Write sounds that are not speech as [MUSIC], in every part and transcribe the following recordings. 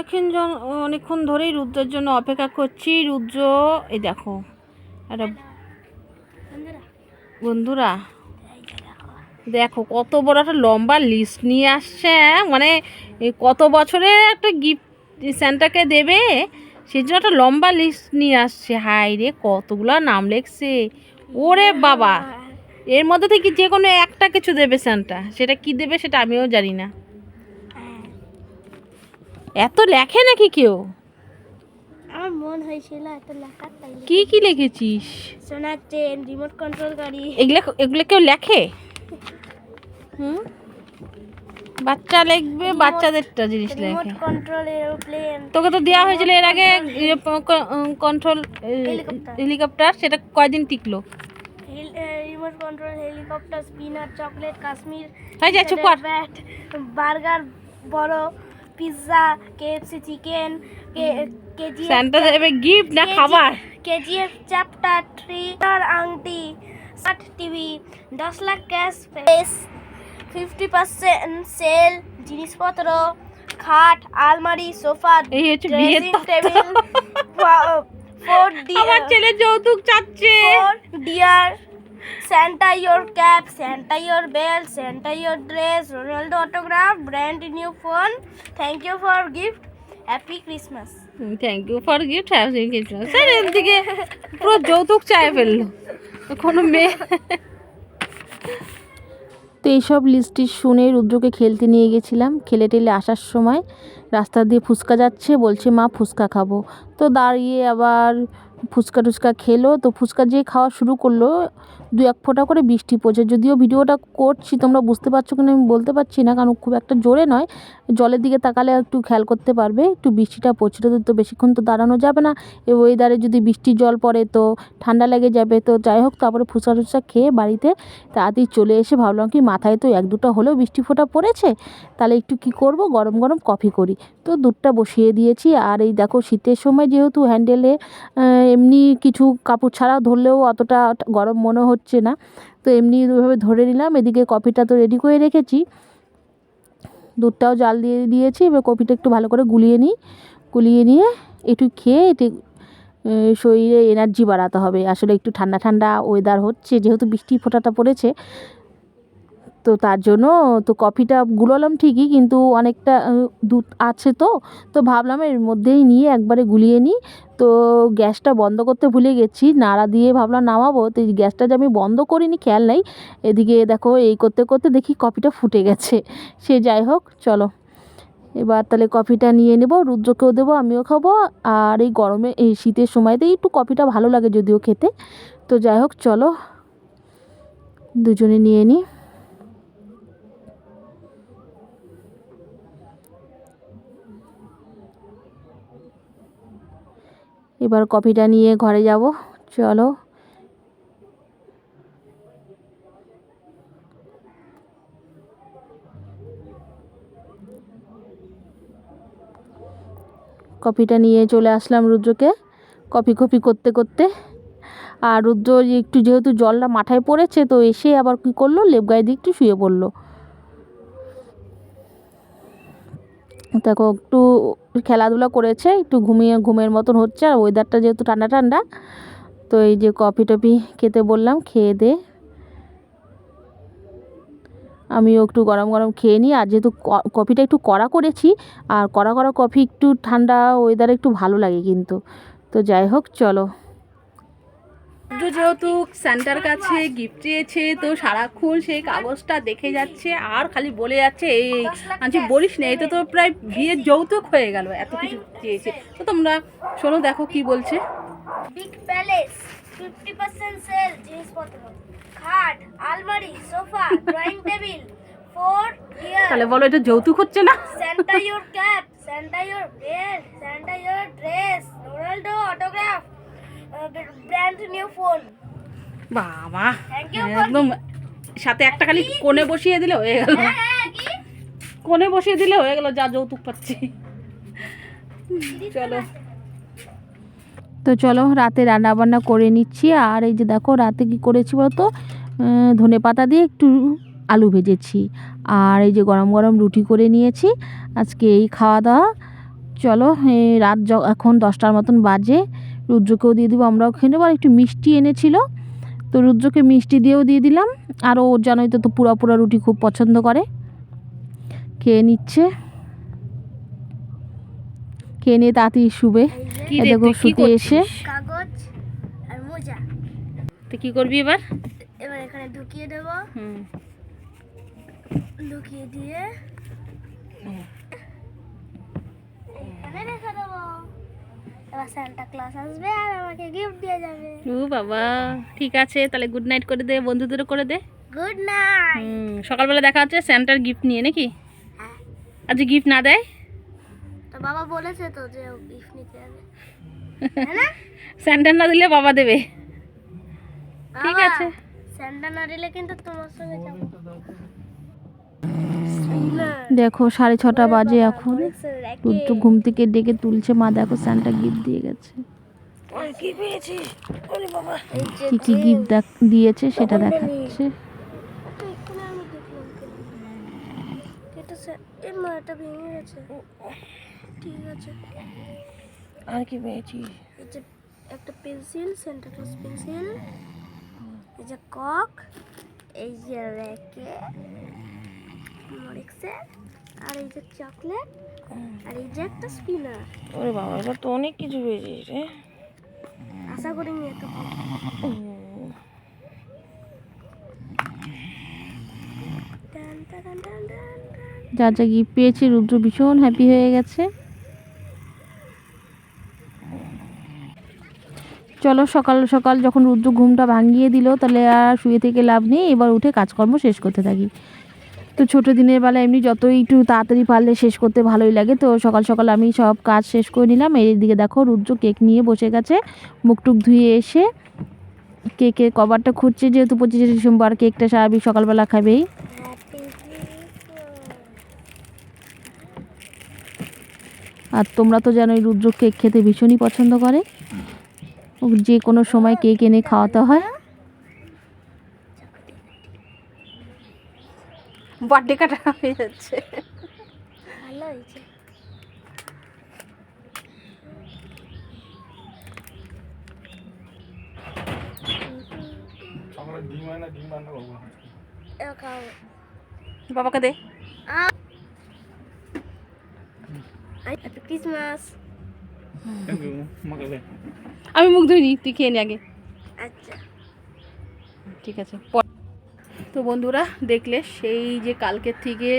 অনেকক্ষণ অনেকক্ষণ ধরেই রুদ্রের জন্য অপেক্ষা করছি। রুদ্র, এই দেখো, একটা বন্ধুরা, দেখো কত বড় একটা লম্বা লিস্ট নিয়ে আসছে? মানে কত বছরে একটা গিফট স্যান্টাকে দেবে, সেই জন্য একটা লম্বা লিস্ট নিয়ে আসছে। হাই রে, কতগুলো নাম লেখছে। ওরে বাবা, এর মধ্যে থেকে যে কোনো একটা কিছু দেবে স্যান্টা সেটা কি দেবে সেটা আমিও জানি না। এত লেখে নাকি কেউ? আমার মন হয়েছিল এত লেখার তাই কি কি লিখেছিস? সোনার চেন রিমোট কন্ট্রোল গাড়ি। এগুলো এগুলো কেউ লেখে? হুম? বাচ্চা লিখবে বাচ্চাদেরটা জিনিস রিমোট লেখে। Control aeroplane. তোকে তো দেওয়া হয়েছিল এর আগে কন্ট্রোল। হেলিকপ্টার। হেলিকপ্টার সেটা কয়দিন টিকলো? Remote control helicopter spinner chocolate Kashmir হয়ে যায় চুপ কর বার্গার বড় pizza KFC chicken KG Santa দেবে গিফট না খাবার? কেজিএফ চ্যাপ্টার থ্রি তার আংটি স্মার্ট টিভি দশ lakh cash price fifty percent sale জিনিসপত্র খাট আলমারি সোফা ড্রেসিং। টেবিল ফোর আমার ছেলে যৌতুক চাচ্ছে। For dear Santa your cap, Santa your belt, Santa your dress, Ronaldo autograph, brand new phone. Thank you for gift. Happy Christmas. Thank you for gift happy Christmas sir এদিকে পুরো যৌতুক চায় ফেলল কোনো মেয়ে তো এইসব লিস্টটি শুনে রুদ্রকে খেলতে নিয়ে গেছিলাম খেলে টেলে আসার সময় রাস্তা দিয়ে ফুচকা যাচ্ছে বলছে মা ফুচকা খাব তো দাঁড়িয়ে আবার ফুচকা টুচকা খেলো, তো ফুচকা যে খাওয়া শুরু করল, দু এক ফোঁটা করে বৃষ্টি পড়ছে। যদিও ভিডিওটা করছি, তোমরা বুঝতে পারছ কিনা আমি বলতে পারছি না, কারণ খুব একটা জোরে নয়। জলের দিকে তাকালে একটু খেয়াল করতে পারবে, একটু বৃষ্টিটা পড়ছিল তো- বেশিক্ষণ তো দাঁড়ানো যাবে না। এই ওয়েদারে যদি বৃষ্টির জল পড়ে তো, ঠান্ডা লেগে যাবে, তো যাই হোক, তারপরে ফুচকা টুচকা খেয়ে বাড়িতে তাড়াতাড়ি চলে এসে ভাবলাম কি মাথায় তো এক দুটো হলেও বৃষ্টি ফোঁটা পড়েছে, তাহলে একটু কি করব? গরম গরম কফি করি। তো দুধটা বসিয়ে দিয়েছি, আর এই দেখো শীতের সময় যেহেতু হ্যান্ডেলে এমনি কিছু কাপড় ছাড়া ধরলেও অতটা গরম মনে হচ্ছে না। তো এমনি ওইভাবে ধরে নিলাম এদিকে কফিটা তো রেডি করে রেখেছি। দুধটাও জাল দিয়ে দিয়েছি এবার কফিটা একটু ভালো করে গুলিয়ে নিই। গুলিয়ে নিয়ে একটু খেয়ে আহ, শরীরে এনার্জি বাড়াতে হবে। আসলে একটু ঠান্ডা ঠান্ডা ওয়েদার হচ্ছে যেহেতু বৃষ্টি ফোঁটাটা পড়েছে তো তার জন্য তো কফিটা গুলোলাম ঠিকই, কিন্তু অনেকটা দুধ আছে তো তো ভাবলাম এর মধ্যেই নিয়ে একবারে গুলিয়ে নিই। তো গ্যাসটা বন্ধ করতে ভুলে গেছি, নাড়া দিয়ে ভাবলাম নামাবো, তো গ্যাসটা যে আমি বন্ধ করিনি, খেয়াল নেই। এদিকে দেখো এই করতে করতে দেখি কফিটা ফুটে গেছে। সে যাই হোক, চলো। এবার তাহলে কফিটা নিয়ে নেব, রুদ্রকেও দেবো, আমিও খাব। আর এই গরমে, এই শীতের সময়তেই একটু কফিটা ভালো লাগে যদিও খেতে। তো যাই হোক, চলো। দুজনে নিয়ে নিই। এবার কফিটা নিয়ে ঘরে যাব। চলো। কফিটা নিয়ে চলে আসলাম রুদ্রকে কফি কফি করতে করতে। আর রুদ্র একটু যেহেতু জলটা মাথায় পড়েছে, তো এসে আবার কী করল? লেপ গায়ে দিয়ে একটু শুয়ে পড়ল। দেখো একটু খেলাধুলা করেছে, একটু ঘুমিয়ে, ঘুমের মতন হচ্ছে আর ওয়েদারটা যেহেতু ঠান্ডা ঠান্ডা, তো এই যে কফি টফি খেতে বললাম, খেয়ে দে। আমিও একটু গরম গরম খেয়ে নিই, আর যেহেতু কফিটা একটু কড়া করেছি, আর কড়া কড়া কফি একটু ঠান্ডা ওয়েদারে একটু ভালো লাগে কিন্তু। তো যাই হোক, চলো। যেহেতু সেন্টার কাছে গিফট চেয়েছে তো সারাক্ষণ সেই কাগজটা দেখে যাচ্ছে আর খালি বলে যাচ্ছে এই আনছি বলিস না এটা তো প্রায় বিয়ের যৌতুক হয়ে গেল এত কিছু চেয়েছে। তো তোমরা শোনো দেখো কি বলছে। Big palace fifty percent sale জিনিসপত্র খাট আলমারি সোফা ড্রয়িং টেবিল ফোর তাহলে বলো এটা যৌতুক হচ্ছে না? Santa your cap, Santa your belt, Santa your dress, Ronaldo autograph, বাবা একদম সাথে একটা খালি কোণে বসিয়ে দিলে হয়ে গেল। হ্যাঁ কোণে বসিয়ে দিলে হয়ে গেল যা যৌতুক পাচ্ছি। চলো। তো চলো রাতে রান্না বান্না করে নিচ্ছি। আর এই যে দেখো রাতে কি করেছি বলতো? ধনে পাতা দিয়ে একটু আলু ভেজেছি। আর এই যে গরম গরম রুটি করে নিয়েছি। আজকে এই খাওয়া দাওয়া। চলো রাত য- এখন দশটার মতন বাজে। রুদ্রকেও দিয়ে দিব আমরাও খেয়ে নেব। আর একটু মিষ্টি এনেছিল তো রুদ্রকে মিষ্টি দিয়েও দিয়ে দিলাম। আর ও জানোই তো তো পুরা পুরা রুটি খুব পছন্দ করে। খেয়ে নিচ্ছে। খেয়ে নিয়ে তাড়াতাড়ি শুবে। দেখো শুতে এসে। কাগজ আর মোজা। তো কি করবি এবার? এবার এখানে ঢুকিয়ে দেব। ঢুকিয়ে দিয়ে এখানে রেখে দেবো। এবার সান্টা ক্লাস আসবে আর আমাকে গিফট দিয়ে যাবে। ও বাবা ঠিক আছে তাহলে গুড নাইট করে দে বন্ধুদেরও করে দে। গুড নাইট হুম, সকালবেলা দেখা হচ্ছে স্যান্টার গিফট নিয়ে নাকি? হ্যাঁ। আজ গিফট না দেয়? তো বাবা বলেছে তো যে গিফট নিতে যাবে। [LAUGHS] স্যান্টার না? দিলে বাবা দেবে। ঠিক আছে। স্যান্টা না দিলে কিন্তু তোমার সঙ্গে যাব। দেখো সাড়ে ছটা বাজে এখন। রুদ্র ঘুম থেকে ডেকে তুলছে মা দেখো স্যান্টা গিফট দিয়ে গেছে। কি কি কি গিফট দিয়েছে সেটা দেখাচ্ছে। এখানে আমি দেখলাম কেন। এটা স্যা- এ মা এটা ভেঙে গেছে। ঠিক আছে। আর কি পেয়েছি? এই যে একটা পেন্সিল সেন্টা ক্লাস পেন্সিল এই যে কক এই যে র্যাকে মরিক্সের আর এই যে চকলেট আর এই যে একটা স্পিনার ওরে বাবা এবার তো অনেক কিছু পেয়েছিস রে। আশা টান। যা যা গিফট পেয়েছে রুদ্র ভীষণ হ্যাপি হয়ে গেছে। চলো সকাল সকাল যখন রুদ্র ঘুমটা ভাঙিয়ে দিল তাহলে আর শুয়ে থেকে লাভ নেই এবার উঠে কাজকর্ম শেষ করতে থাকি। তো ছোটো দিনের বেলা এমনি যতই একটু তাড়াতাড়ি পারলে শেষ করতে ভালোই লাগে। তো সকাল সকাল আমি সব কাজ শেষ করে নিলাম। এর দিকে দেখো রুদ্র কেক নিয়ে বসে গেছে। মুখটুক ধুয়ে এসে কেকের কভারটা খুঁজছে যেহেতু পঁচিশে ডিসেম্বর, কেকটা স্বাভাবিক সকালবেলা খাবেই আর তোমরা তো জানোই রুদ্র কেক খেতে ভীষণই পছন্দ করে। যে কোনো সময় কেক এনে খাওয়াতে হয়। বার্থডে কাটা হয়ে যাচ্ছে। ভালো হয়েছে। বাবাকে দে। আ- Happy Christmas. আমি মুখ ধুইনি তুই খেয়ে নি আগে। আচ্ছা। ঠিক আছে তো বন্ধুরা দেখলে সেই যে কালকের থেকে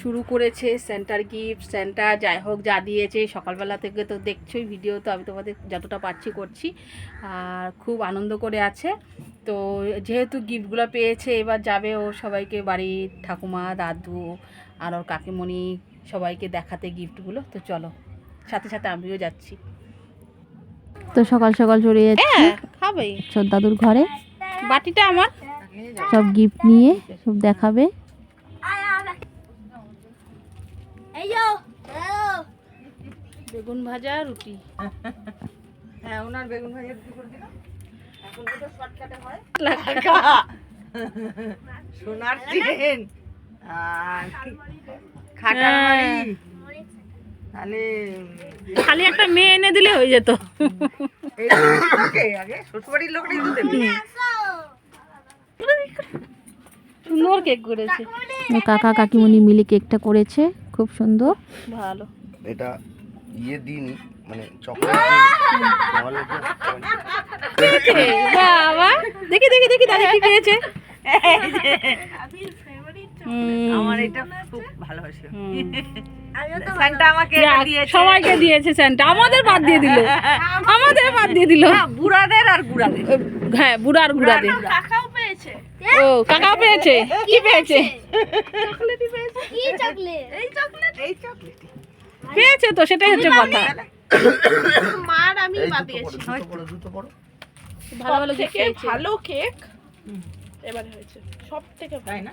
শুরু করেছে সেন্টার গিফট সেন্টার যাই হোক যা দিয়েছে সকালবেলা থেকে তো দেখছোই ভিডিও তো আমি তোমাদের যতটা পারছি করছি। আর খুব আনন্দ করে আছে। তো যেহেতু গিফটগুলো পেয়েছে এবার যাবে ও সবাইকে বাড়ির ঠাকুমা দাদু আর ওর কাকিমণি সবাইকে দেখাতে গিফটগুলো তো চলো সাথে সাথে আমিও যাচ্ছি। তো সকাল সকাল চলে যাচ্ছি। খাবেই সব দাদুর ঘরে। বাটিটা আমার। সব গিফট নিয়ে সব দেখাবে। বেগুন ভাজা রুটি। হ্যাঁ ওনার বেগুন ভাজা কি করে দিলাম এখন তো শর্টকাটে হয়। সোনার চেন। আর কি- খাটার বাড়ি। তাহলে খালি একটা মেয়ে এনে দিলে হয়ে যেত। আগে শ্বশুরবাড়ির লোকটাই তো দেবে। সুন্দর কেক করেছে। কাকা কাকিমণি মিলে কেকটা করেছে খুব সুন্দর। ভালো। এটা ইয়ে দিইনি মানে চকলেট বাবা দেখি দেখি দেখি দাদা কি পেয়েছে। আমার এটা খুব ভালোবাসে। আমিও তো আমাকে দিয়েছে। সবাইকে দিয়েছে স্যান্টা। আমাদের বাদ দিয়ে দিল। আমাদের বাদ দিয়ে দিল। বুড়াদের আর গুড়াদের হ্যাঁ বুড়ার বুড়াদের। কাকাও পেয়েছে ও কাকাও পেয়েছে? কি পেয়েছে? কি চকলেট। এই চকলেট। এই চকলেট পেয়েছে তো সেটাই হচ্ছে কথা। মার আমি পরো ভালো ভালো পেয়েছে। ভালো কেক এবারে হয়েছে। সব থেকে তাই না?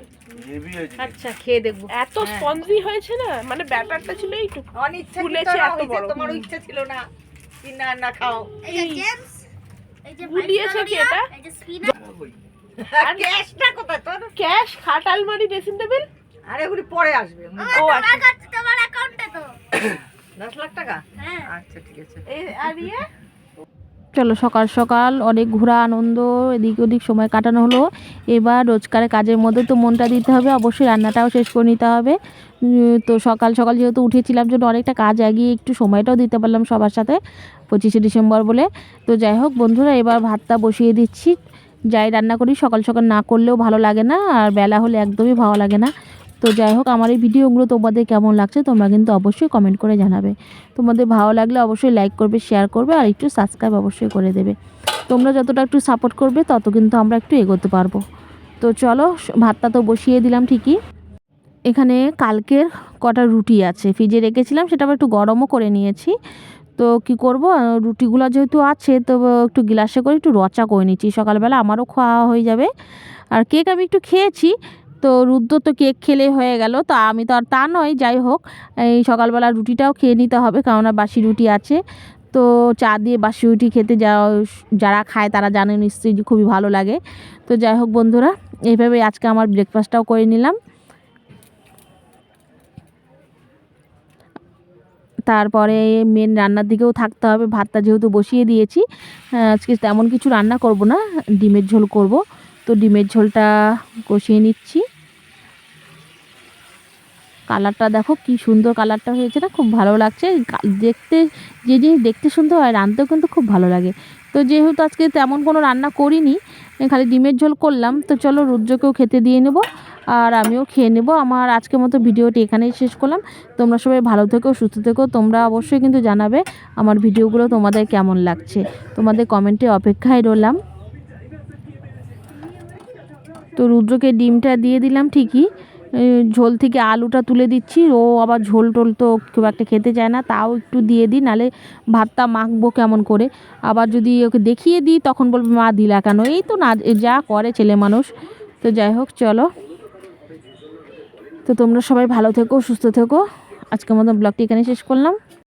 আচ্ছা খেয়ে দেখব। এত স্পঞ্জি হয়েছে না? মানে ব্যাটারটা ছিল এইটুকু অনিচ্ছা ফুলেছে এত বড়। তোমার ইচ্ছা ছিল না কি না না খাও। এই যে জেমস এই যে এটা? ক্যাশটা কোথায় তোর? ক্যাশ খাট আলমারি ড্রেসিং টেবিল? আরে ওগুলি পরে আসবে। ও আচ্ছা। তোমার কাছে তোমার অ্যাকাউন্টে তো। দশ লাখ টাকা? হ্যাঁ। আচ্ছা ঠিক আছে। এই আর ইয়ে? চলো সকাল সকাল অনেক ঘোরা আনন্দ এদিক ওদিক সময় কাটানো হলো। এবার রোজকারের কাজের মধ্যে তো মনটা দিতে হবে অবশ্যই রান্নাটাও শেষ করে নিতে হবে। তো সকাল সকাল যেহেতু উঠেছিলাম জন্য অনেকটা কাজ এগিয়ে একটু সময়টাও দিতে পারলাম সবার সাথে পঁচিশে ডিসেম্বর বলে। তো যাই হোক বন্ধুরা এবার ভাতটা বসিয়ে দিচ্ছি। যাই রান্না করি, সকাল সকাল না করলেও ভালো লাগে না, আর বেলা হলে একদমই ভালো লাগে না। তো যাই হোক, আমার এই ভিডিওগুলো তোমাদের কেমন লাগছে তোমরা কিন্তু অবশ্যই কমেন্ট করে জানাবে। তোমাদের ভালো লাগলে অবশ্যই লাইক করবে শেয়ার করবে, আর একটু সাবস্ক্রাইব অবশ্যই করে দেবে। তোমরা যতটা একটু সাপোর্ট করবে, তত কিন্তু আমরা একটু এগোতে পারব। তো চলো, ভাতটা তো বসিয়ে দিলাম ঠিকই। এখানে কালকের কটা রুটি আছে, ফ্রিজে রেখেছিলাম, সেটা আবার একটু গরমও করে নিয়েছি। তো কি করব? রুটিগুলো যেহেতু আছে, তো একটু গ্লাসে করে একটু রচা করে নিচ্ছি। সকালবেলা আমারও খাওয়া হয়ে যাবে। আর কেক আমি একটু খেয়েছি, তো রুদ্র তো কেক খেলে হয়ে গেল। তো আমি তো আর তা নয়, যাই হোক। এই সকালবেলা রুটিটাও খেয়ে নিতে হবে কেননা বাসি রুটি আছে। তো চা দিয়ে বাসি রুটি খেতে যা, যারা খায় তারা জানে নিশ্চয়ই খুবই ভালো লাগে। তো যাই হোক বন্ধুরা এইভাবে আজকে আমার ব্রেকফাস্টটাও করে নিলাম। তারপরে মেন রান্নার দিকেও থাকতে হবে। ভাতটা যেহেতু বসিয়ে দিয়েছি আজকে তেমন কিছু রান্না করব না, ডিমের ঝোল করব। তো ডিমের ঝোলটা কষিয়ে নিচ্ছি। কালারটা দেখো কি সুন্দর কালারটা হয়েছে না, খুব ভালো লাগছে। দেখতে, যে জিনিস দেখতে সুন্দর হয় রাঁধতেও কিন্তু খুব ভালো লাগে। তো যেহেতু আজকে তেমন কোনো রান্না করিনি খালি ডিমের ঝোল করলাম, তো চলো রুদ্রকেও খেতে দিয়ে নেব, আর আমিও খেয়ে নেব। আমার আজকের মতো ভিডিওটি এখানেই শেষ করলাম। তোমরা সবাই ভালো থেকো, সুস্থ থেকো, তোমরা অবশ্যই কিন্তু জানাবে আমার ভিডিওগুলো তোমাদের কেমন লাগছে। তোমাদের কমেন্টে অপেক্ষায় রইলাম। তো রুদ্রকে ডিমটা দিয়ে দিলাম ঠিকই ঝোল থেকে আলুটা তুলে দিচ্ছি। ও আবার ঝোল টোল তো খুব একটা খেতে চায় না, তাও একটু দিয়ে দিই নাহলে ভাতটা মাখবো কেমন করে। আবার যদি ওকে দেখিয়ে দিই, তখন বলবে, মা, দিলা কেন? এই তো না যা করে ছেলে মানুষ। তো যাই হোক, চলো। তো তোমরা সবাই ভালো থেকো, সুস্থ থেকো। আজকে মতো ব্লগটি এখানে শেষ করলাম।